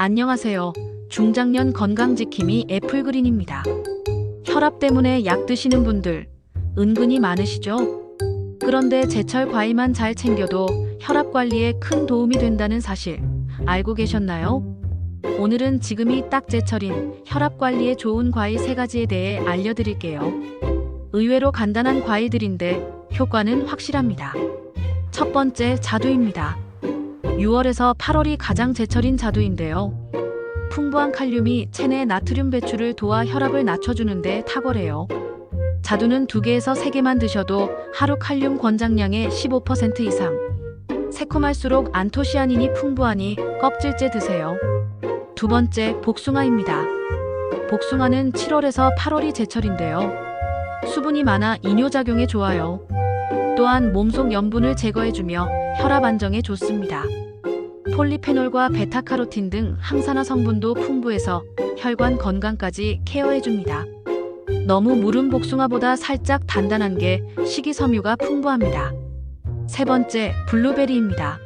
안녕하세요. 중장년 건강지킴이 애플그린입니다. 혈압 때문에 약 드시는 분들 은근히 많으시죠? 그런데 제철 과일만 잘 챙겨도 혈압 관리에 큰 도움이 된다는 사실 알고 계셨나요? 오늘은 지금이 딱 제철인 혈압 관리에 좋은 과일 세 가지에 대해 알려드릴게요. 의외로 간단한 과일들인데 효과는 확실합니다. 첫 번째 자두입니다. 6월에서 8월이 가장 제철인 자두인데요. 풍부한 칼륨이 체내 나트륨 배출을 도와 혈압을 낮춰주는데 탁월해요. 자두는 2개에서 3개만 드셔도 하루 칼륨 권장량의 15% 이상. 새콤할수록 안토시아닌이 풍부하니 껍질째 드세요. 두 번째, 복숭아입니다. 복숭아는 7월에서 8월이 제철인데요. 수분이 많아 이뇨작용에 좋아요. 또한 몸속 염분을 제거해주며 혈압 안정에 좋습니다. 폴리페놀과 베타카로틴 등 항산화 성분도 풍부해서 혈관 건강까지 케어해줍니다. 너무 무른 복숭아보다 살짝 단단한 게 식이섬유가 풍부합니다. 세 번째, 블루베리입니다.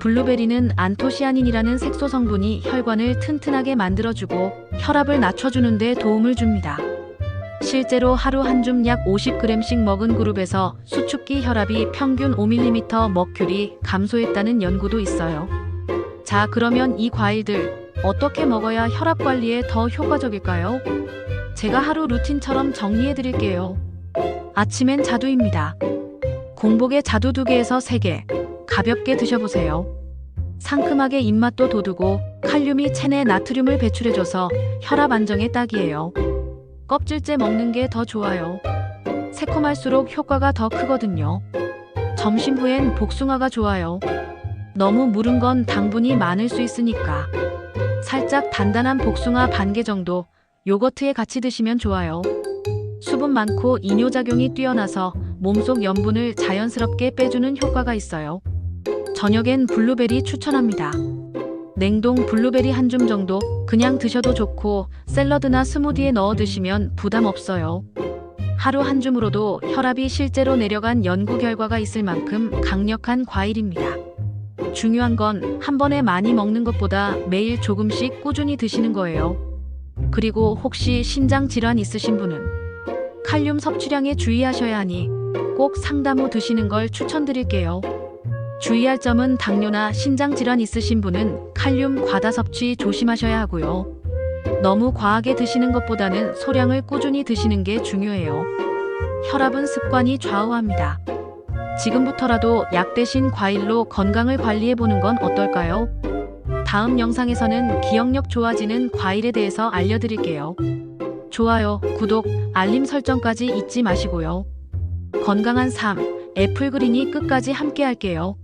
블루베리는 안토시아닌이라는 색소 성분이 혈관을 튼튼하게 만들어주고 혈압을 낮춰주는 데 도움을 줍니다. 실제로 하루 한 줌 약 50g씩 먹은 그룹에서 수축기 혈압이 평균 5mm 머큐리 감소했다는 연구도 있어요. 자, 그러면 이 과일들 어떻게 먹어야 혈압 관리에 더 효과적일까요? 제가 하루 루틴처럼 정리해 드릴게요. 아침엔 자두입니다. 공복에 자두 2개에서 3개 가볍게 드셔보세요. 상큼하게 입맛도 돋우고 칼륨이 체내 나트륨을 배출해줘서 혈압 안정에 딱이에요. 껍질째 먹는 게 더 좋아요. 새콤할수록 효과가 더 크거든요. 점심 후엔 복숭아가 좋아요. 너무 무른 건 당분이 많을 수 있으니까. 살짝 단단한 복숭아 반 개 정도 요거트에 같이 드시면 좋아요. 수분 많고 이뇨작용이 뛰어나서 몸속 염분을 자연스럽게 빼주는 효과가 있어요. 저녁엔 블루베리 추천합니다. 냉동 블루베리 한 줌 정도 그냥 드셔도 좋고 샐러드나 스무디에 넣어 드시면 부담 없어요. 하루 한 줌으로도 혈압이 실제로 내려간 연구 결과가 있을 만큼 강력한 과일입니다. 중요한 건 한 번에 많이 먹는 것보다 매일 조금씩 꾸준히 드시는 거예요. 그리고 혹시 신장 질환 있으신 분은 칼륨 섭취량에 주의하셔야 하니 꼭 상담 후 드시는 걸 추천드릴게요. 주의할 점은 당뇨나 신장 질환 있으신 분은 칼륨 과다 섭취 조심하셔야 하고요. 너무 과하게 드시는 것보다는 소량을 꾸준히 드시는 게 중요해요. 혈압은 습관이 좌우합니다. 지금부터라도 약 대신 과일로 건강을 관리해 보는 건 어떨까요? 다음 영상에서는 기억력 좋아지는 과일에 대해서 알려드릴게요. 좋아요, 구독, 알림 설정까지 잊지 마시고요. 건강한 삶, 애플그린이 끝까지 함께 할게요.